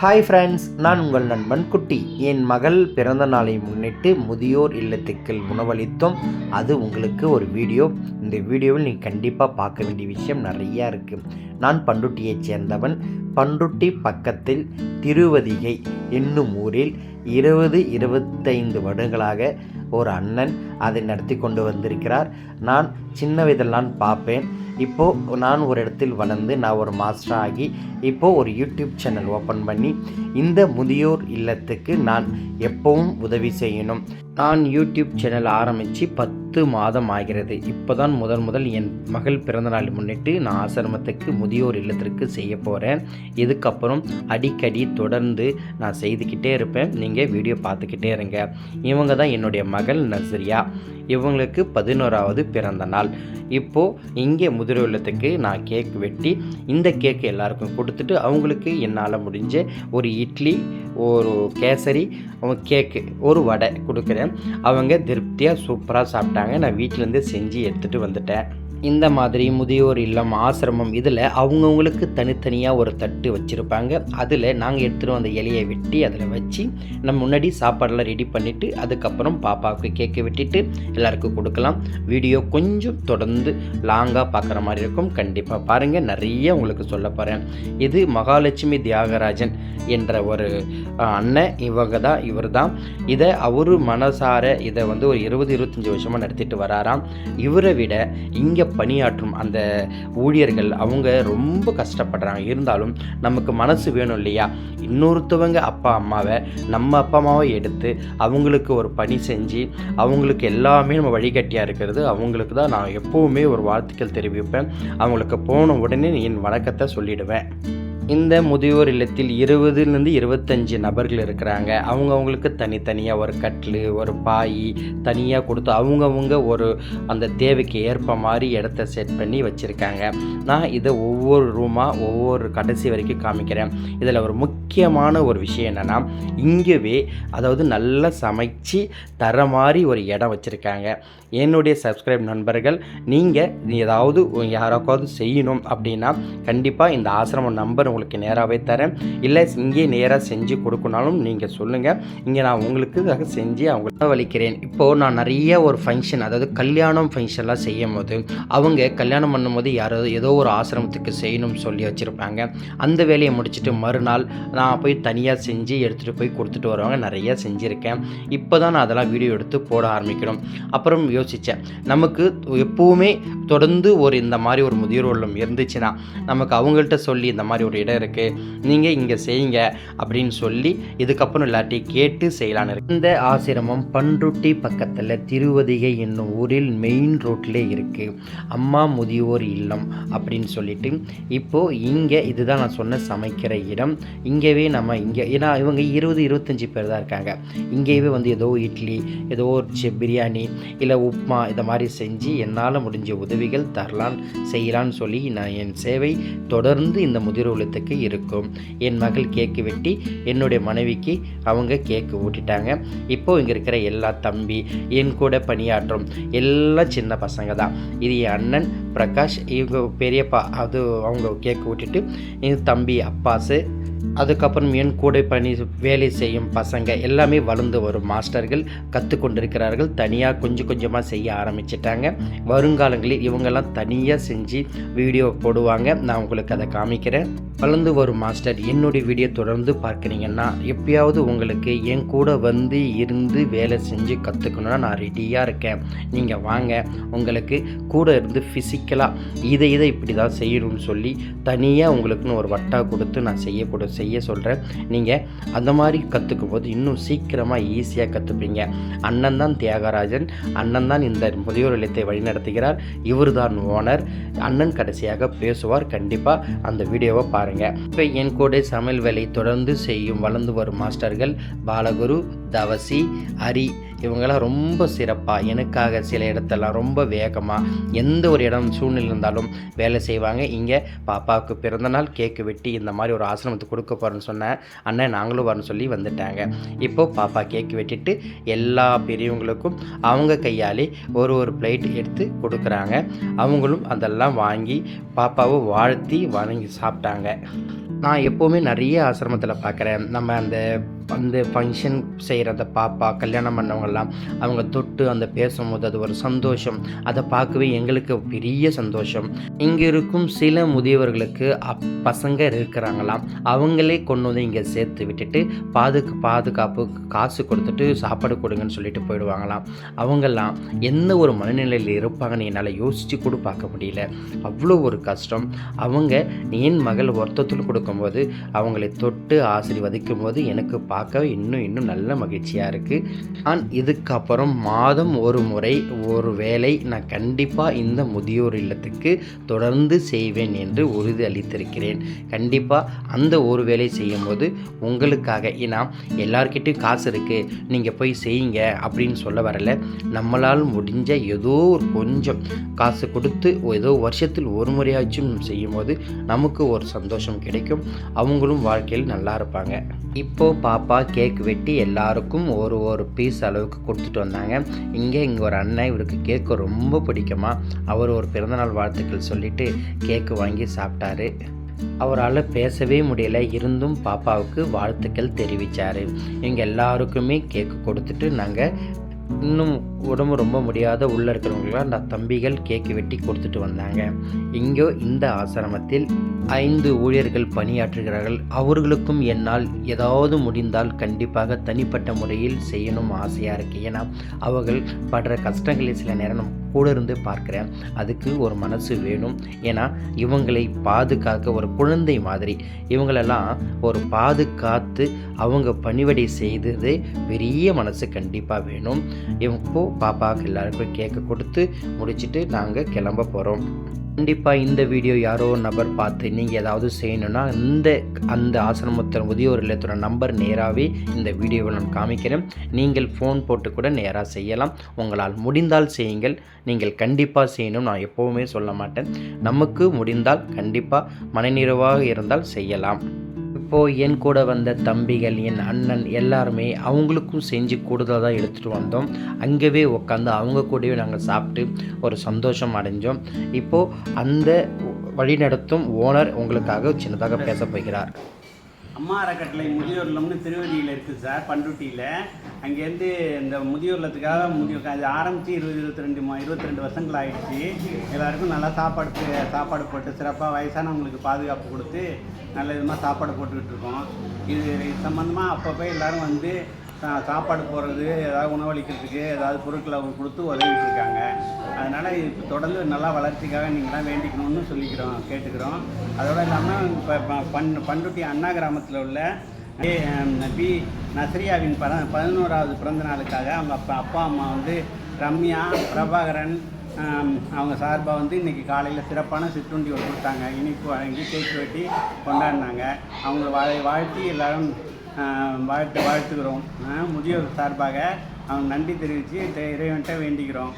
Hi friends நான் உங்கள் நண்பன் குட்டி. என் மகள் பிறந்த நாளை முன்னிட்டு முதியோர் இல்லத்துக்கு உணவளித்தோம். அது உங்களுக்கு ஒரு வீடியோ. இந்த வீடியோவில் நீங்கள் கண்டிப்பாக பார்க்க வேண்டிய விஷயம் நிறையா இருக்குது நான் பண்டுட்டியைச் சேர்ந்தவன். பண்டுட்டி பக்கத்தில் திருவதிகை என்னும் ஊரில் இருபது இருபத்தைந்து வருடங்களாக ஒரு அண்ணன் அதை நடத்தி கொண்டு வந்திருக்கிறார். நான் சின்ன வயதில் நான் பார்ப்பேன். இப்போது நான் ஒரு இடத்தில் வளர்ந்து நான் ஒரு மாஸ்டர் ஆகி இப்போது ஒரு யூடியூப் சேனல் ஓப்பன் பண்ணி இந்த முதியோர் இல்லத்துக்கு நான் எப்பவும் உதவி செய்யணும். நான் யூடியூப் சேனல் ஆரம்பித்து பத்து மாதம் ஆகிறது. இப்போ தான் முதல் முதல் என் மகள் பிறந்தநாள் முன்னிட்டு நான் ஆசிரமத்துக்கு முதியோர் இல்லத்திற்கு செய்ய போகிறேன் இதுக்கப்புறம் அடிக்கடி தொடர்ந்து நான் செய்துக்கிட்டே இருப்பேன். நீங்கள் வீடியோ பார்த்துக்கிட்டே இருங்க. இவங்க தான் என்னுடைய மகள் நஸ்ரியா இவங்களுக்கு பதினோராவது பிறந்த நாள். இப்போது இங்கே முதியோர் இல்லத்துக்கு நான் கேக் வெட்டி இந்த கேக் எல்லாருக்கும் கொடுத்துட்டு அவங்களுக்கு என்னால் முடிஞ்ச ஒரு இட்லி ஒரு கேசரி கேக்கு ஒரு வடை கொடுக்குறேன். அவங்க திருப்தியாக சூப்பராக சாப்பிட்டாங்க. நான் வீட்டிலேருந்து செஞ்சு எடுத்துகிட்டு வந்துட்டேன். இந்த மாதிரி முதியோர் இல்லம் ஆசிரமம் இதில் அவங்கவுங்களுக்கு தனித்தனியாக ஒரு தட்டு வச்சுருப்பாங்க. அதில் நாங்கள் எடுத்துகிட்டு வந்த இலையை வெட்டி அதில் வச்சு நம்ம முன்னாடி சாப்பாடெல்லாம் ரெடி பண்ணிவிட்டு அதுக்கப்புறம் பாப்பாவுக்கு கேக்கு வெட்டிட்டு எல்லாருக்கும் கொடுக்கலாம். வீடியோ கொஞ்சம் தொடர்ந்து லாங்காக பார்க்குற மாதிரி இருக்கும். கண்டிப்பாக பாருங்கள் நிறைய உங்களுக்கு சொல்ல போகிறேன் இது மகாலட்சுமி தியாகராஜன் என்ற ஒரு அண்ணன். இவங்க தான் இவர் தான். இதை அவர் மனசார இதை வந்து ஒரு இருபது இருபத்தஞ்சி வருஷமாக நடத்திட்டு வராராம். இவரை விட இங்கே பணியாற்றும் அந்த ஊழியர்கள் அவங்க ரொம்ப கஷ்டப்படுறாங்க. இருந்தாலும் நமக்கு மனசு வேணும் இல்லையா? இன்னொருத்தவங்க அப்பா அம்மாவை நம்ம அப்பா அம்மாவை எடுத்து அவங்களுக்கு ஒரு பணி செஞ்சு அவங்களுக்கு எல்லாமே நம்ம வழிகட்டியாக இருக்கிறது. அவங்களுக்கு தான் நான் எப்போவுமே ஒரு வாழ்த்துக்கள் தெரிவிப்பேன். அவங்களுக்கு போன உடனே என் வணக்கத்தை சொல்லிடுவேன். இந்த முதியோர் இல்லத்தில் இருபதுலேருந்து இருபத்தஞ்சி நபர்கள் இருக்கிறாங்க. அவங்கவுங்களுக்கு தனித்தனியாக ஒரு கட்டில் ஒரு பாய் தனியாக கொடுத்து அவங்கவுங்க ஒரு அந்த தேவைக்கு ஏற்ப மாதிரி இடத்த செட் பண்ணி வச்சுருக்காங்க. நான் இதை ஒவ்வொரு ரூமாக ஒவ்வொரு கடைசி வரைக்கும் காமிக்கிறேன். இதில் ஒரு முக்கியமான ஒரு விஷயம் என்னென்னா இங்கேவே அதாவது நல்லா சமைச்சு தர மாதிரி ஒரு இடம் வச்சுருக்காங்க. என்னுடைய சப்ஸ்கிரைப் நண்பர்கள் நீங்கள் ஏதாவது யாராக்காவது செய்யணும் அப்படின்னா கண்டிப்பாக இந்த ஆசிரமம் நம்பர் உங்களுக்கு நேராகவே தரேன். இல்லை இங்கே நேராக செஞ்சு கொடுக்கணாலும் நீங்கள் சொல்லுங்கள் இங்கே நான் உங்களுக்கு செஞ்சு அவங்களுக்கு வலிக்கிறேன் இப்போது நான் நிறைய ஒரு ஃபங்க்ஷன் அதாவது கல்யாணம் ஃபங்க்ஷன்லாம் செய்யும் போது அவங்க கல்யாணம் பண்ணும்போது யாராவது ஏதோ ஒரு ஆசிரமத்துக்கு செய்யணும்னு சொல்லி வச்சுருப்பாங்க. அந்த வேலையை முடிச்சுட்டு மறுநாள் நான் போய் தனியாக செஞ்சு எடுத்துகிட்டு போய் கொடுத்துட்டு வருவாங்க. நிறையா செஞ்சுருக்கேன். இப்போ தான் நான் அதெல்லாம் வீடியோ எடுத்து போட ஆரம்பிக்கணும். அப்புறம் யோசித்தேன் நமக்கு எப்போவுமே தொடர்ந்து ஒரு இந்த மாதிரி ஒரு முதியோர் உள்ளம் இருந்துச்சுன்னா நமக்கு அவங்கள்ட்ட சொல்லி இந்த மாதிரி ஒரு இடம் இருக்குது நீங்கள் இங்கே செய்யுங்க அப்படின்னு சொல்லி இதுக்கப்புறம் இல்லாட்டி கேட்டு செய்யலான்னு இருக்கு. இந்த ஆசிரமம் பண்ருட்டி பக்கத்தில் திருவதிகை என்னும் ஊரில் மெயின் ரோட்லே இருக்குது அம்மா முதியோர் இல்லம் அப்படின்னு சொல்லிட்டு. இப்போது இங்கே இதுதான் நான் சொன்ன சமைக்கிற இடம். இங்கேவே நம்ம இங்கே ஏன்னா இவங்க இருபது இருபத்தஞ்சி பேர் தான் இருக்காங்க. இங்கேயே வந்து ஏதோ இட்லி ஏதோ ஒரு பிரியாணி இல்லை உப்மா இதை மாதிரி செஞ்சு என்னால் முடிஞ்ச உதவிகள் தரலான் செய்யலான்னு சொல்லி நான் என் சேவை தொடர்ந்து இந்த முதியோர் வருஷத்துக்கு இருக்கும். என் மகள் கேக்கு வெட்டி என்னுடைய மனைவிக்கு அவங்க கேக்கு ஊட்டிட்டாங்க. இப்போது இங்கே இருக்கிற எல்லா தம்பி என் கூட பணியாற்றும் எல்லாம் சின்ன பசங்க தான் இது என் அண்ணன் பிரகாஷ். இவங்க பெரியப்பா அது அவங்க கேக்கு ஊட்டிட்டு என் தம்பி அப்பாஸு அதுக்கப்புறம் என் கூட பணி வேலை செய்யும் பசங்க எல்லாமே வளர்ந்து வரும். மாஸ்டர்கள் கற்றுக்கொண்டிருக்கிறார்கள் தனியாக கொஞ்சம் கொஞ்சமாக செய்ய ஆரம்பிச்சிட்டாங்க. வருங்காலங்களில் இவங்கெல்லாம் தனியாக செஞ்சு வீடியோ போடுவாங்க. நான் உங்களுக்கு அதை காமிக்கிறேன். வளர்ந்து வரும் மாஸ்டர் என்னுடைய வீடியோ தொடர்ந்து பார்க்குறீங்கன்னா எப்பயாவது உங்களுக்கு என் கூட வந்து இருந்து வேலை செஞ்சு கற்றுக்கணுன்னா நான் ரெடியாக இருக்கேன். நீங்கள் வாங்க உங்களுக்கு கூட இருந்து ஃபிசிக்கலாக இதை இதை இப்படி தான் செய்யணும்னு சொல்லி தனியாக உங்களுக்குன்னு ஒரு வட்டா கொடுத்து நான் செய்யக்கூட செய்ய சொல்கிறேன் நீங்கள் அந்த மாதிரி கற்றுக்கும் போது இன்னும் சீக்கிரமாக ஈஸியாக கற்றுப்பீங்க அண்ணன் தான் தியாகராஜன். அண்ணன் தான் இந்த முதியோர் இல்லத்தை வழிநடத்துகிறார் இவர் தான் ஓனர் அண்ணன் கடைசியாக பேசுவார். கண்டிப்பாக அந்த வீடியோவை பாருங்கள் இப்போ என் கூட சமையல் வேலை தொடர்ந்து செய்யும் வளர்ந்து வரும் மாஸ்டர்கள் பாலகுரு தவசி ஹரி இவங்கெல்லாம் ரொம்ப சிறப்பாக எனக்காக சில இடத்தெல்லாம் ரொம்ப வேகமாக எந்த ஒரு இடம் சூழ்நிலை இருந்தாலும் வேலை செய்வாங்க. இங்கே பாப்பாவுக்கு பிறந்தநாள் கேக்கு வெட்டி இந்த மாதிரி ஒரு ஆசிரமத்துக்கு கொடுக்க போகிறேன்னு சொன்னேன் அண்ணன் நாங்களும் வரணும் சொல்லி வந்துட்டாங்க. இப்போது பாப்பா கேக்கு வெட்டிட்டு எல்லா பெரியவங்களுக்கும் அவங்க கையாலே ஒரு ஒரு பிளேட் எடுத்து கொடுக்குறாங்க. அவங்களும் அதெல்லாம் வாங்கி பாப்பாவை வாழ்த்தி வணங்கி சாப்பிட்டாங்க. நான் எப்போவுமே நிறைய ஆசிரமத்தில் பார்க்குறேன் நம்ம அந்த வந்து ஃபங்க்ஷன் செய்கிற அந்த பாப்பா கல்யாணம் பண்ணவங்கெல்லாம் அவங்க தொட்டு அந்த பேசும்போது அது ஒரு சந்தோஷம். அதை பார்க்கவே எங்களுக்கு பெரிய சந்தோஷம். இங்கே இருக்கும் சில முதியவர்களுக்கு அப் பசங்க இருக்கிறாங்களாம். அவங்களே கொண்டு வந்து இங்கே சேர்த்து விட்டுட்டு பாதுக்கு பாதுகாப்பு காசு கொடுத்துட்டு சாப்பாடு கொடுங்கன்னு சொல்லிட்டு போயிடுவாங்களாம். அவங்கெல்லாம் எந்த ஒரு மனநிலையில் இருப்பாங்கன்னு என்னால் யோசித்து கூட பார்க்க முடியல. அவ்வளோ ஒரு கஷ்டம். அவங்க என் மகள் ஒருத்தத்தில் கொடுக்கும்போது அவங்களை தொட்டு ஆசீர்வதிக்கும் போது எனக்கு பா பார்க்க இன்னும் இன்னும் நல்ல மகிழ்ச்சியாக இருக்குது நான் இதுக்கப்புறம் மாதம் ஒரு முறை ஒரு வேலை நான் கண்டிப்பாக இந்த முதியோர் இல்லத்துக்கு தொடர்ந்து செய்வேன் என்று உறுதி அளித்திருக்கிறேன் கண்டிப்பாக அந்த ஒரு வேலை செய்யும்போது உங்களுக்காக ஏன்னா எல்லார்கிட்டையும் காசு இருக்குது நீங்கள் போய் செய்யுங்க அப்படின்னு சொல்ல வரல. நம்மளால் முடிஞ்ச ஏதோ ஒரு கொஞ்சம் காசு கொடுத்து ஏதோ வருஷத்தில் ஒரு முறையாச்சும் செய்யும்போது நமக்கு ஒரு சந்தோஷம் கிடைக்கும். அவங்களும் வாழ்க்கையில் நல்லா இருப்பாங்க. இப்போ பாப்பா கேக் வெட்டி எல்லாருக்கும் ஒரு ஒரு பீஸ் அளவுக்கு கொடுத்துட்டு வந்தாங்க. இங்கே இங்கே ஒரு அண்ணன் இவருக்கு கேக்கு ரொம்ப பிடிக்குமா? அவர் ஒரு பிறந்தநாள் வாழ்த்துக்கள் சொல்லிட்டு கேக்கு வாங்கி சாப்பிட்டாரு. அவரால் பேசவே முடியல. இருந்தும் பாப்பாவுக்கு வாழ்த்துக்கள் தெரிவித்தார் இவங்க எல்லாருக்குமே கேக்கு கொடுத்துட்டு நாங்கள் இன்னும் உடம்பு ரொம்ப முடியாத உள்ளே இருக்கிறவங்களாம் அந்த தம்பிகள் கேக்கு வெட்டி கொடுத்துட்டு வந்தாங்க. இங்கோ இந்த ஆசிரமத்தில் ஐந்து ஊழியர்கள் பணியாற்றுகிறார்கள். அவர்களுக்கும் என்னால் ஏதாவது முடிந்தால் கண்டிப்பாக தனிப்பட்ட முறையில் செய்யணும் ஆசையாக இருக்குது ஏன்னா அவர்கள் படுற கஷ்டங்களை சில நேரம் நம்ம கூட இருந்து பார்க்குறேன். அதுக்கு ஒரு மனசு வேணும். ஏன்னா இவங்களை பாதுகாக்க ஒரு குழந்தை மாதிரி. இவங்களெல்லாம் ஒரு பாதுகாத்து அவங்க பணிவடை செய்தது பெரிய மனசு கண்டிப்பாக வேணும். இப்போ பாப்பாவுக்கு எல்லாருக்கும் கேக்கு கொடுத்து முடிச்சுட்டு நாங்கள் கிளம்ப போகிறோம் கண்டிப்பாக இந்த வீடியோ யாரோ ஒரு நபர் பார்த்து நீங்கள் ஏதாவது செய்யணும்னா இந்த அந்த ஆசிரமத்தின் முதியோர் இல்லத்தோட நம்பர் நேராகவே இந்த வீடியோவை நான் காமிக்கிறேன். நீங்கள் ஃபோன் போட்டு கூட நேராக செய்யலாம். உங்களால் முடிந்தால் செய்யுங்கள். நீங்கள் கண்டிப்பாக செய்யணும். நான் எப்போவுமே சொல்ல மாட்டேன். நமக்கு முடிந்தால் கண்டிப்பாக மனநிறைவாக இருந்தால் செய்யலாம். இப்போது என் கூட வந்த தம்பிகள் என் அண்ணன் எல்லாருமே அவங்களுக்கும் செஞ்சு கூடுதலாக தான் எடுத்துகிட்டு வந்தோம். அங்கேவே உட்காந்து அவங்க கூடவே நாங்கள் சாப்பிட்டு ஒரு சந்தோஷம் அடைஞ்சோம். இப்போது அந்த வழிநடத்தும் ஓனர் உங்களுக்காக சின்னதாக பேச போகிறார். அம்மா அறக்கட்டளை முதியோர் இல்லம்னு திருவதியில் இருக்குது சார் பண்ருட்டியில். அங்கேருந்து இந்த முதியோர் இல்லத்துக்காக முதியோர் அது ஆரம்பித்து இருபது இருபத்தி ரெண்டு இருபத்தி ரெண்டு வருஷங்கள் ஆயிடுச்சு எல்லாருக்கும் நல்லா சாப்பாடு சாப்பாடு போட்டு சிறப்பாக வயசானவங்களுக்கு பாதுகாப்பு கொடுத்து நல்ல விதமாக சாப்பாடு போட்டுக்கிட்டு இருக்கோம். இது இது சம்மந்தமாக அப்பப்போ எல்லோரும் வந்து சாப்பாடு போடுறது ஏதாவது உணவளிக்கிறதுக்கு ஏதாவது பொருட்களை அவங்க கொடுத்து உதவிட்டு இருக்காங்க அதனால் இப்போ தொடர்ந்து நல்லா வளர்ச்சிக்காக நீங்களாம் வேண்டிக்கணும்னு சொல்லிக்கிறோம் கேட்டுக்கிறோம். அதோடு இல்லாமல் இப்போ பண் பண்ருட்டி அண்ணா கிராமத்தில் உள்ள பி நஸ்ரியாவின் பத பதினோராவது பிறந்த நாளுக்காக அவங்க அப்பா அப்பா அம்மா வந்து ரம்யா பிரபாகரன் அவங்க சார்பாக வந்து இன்றைக்கி காலையில் சிறப்பான சிற்றுண்டி ஒன்று கொடுத்தாங்க. இனிப்பு வழங்கி கேக் வெட்டி கொண்டாடினாங்க. அவங்க வாழை வாழ்த்தி எல்லோரும் வாழ்த்து வாழ்த்துக்கிறோம் முதியோர் சார்பாக அவங்க நன்றி தெரிவித்து இறைவன்கிட்ட வேண்டிக்கிறோம்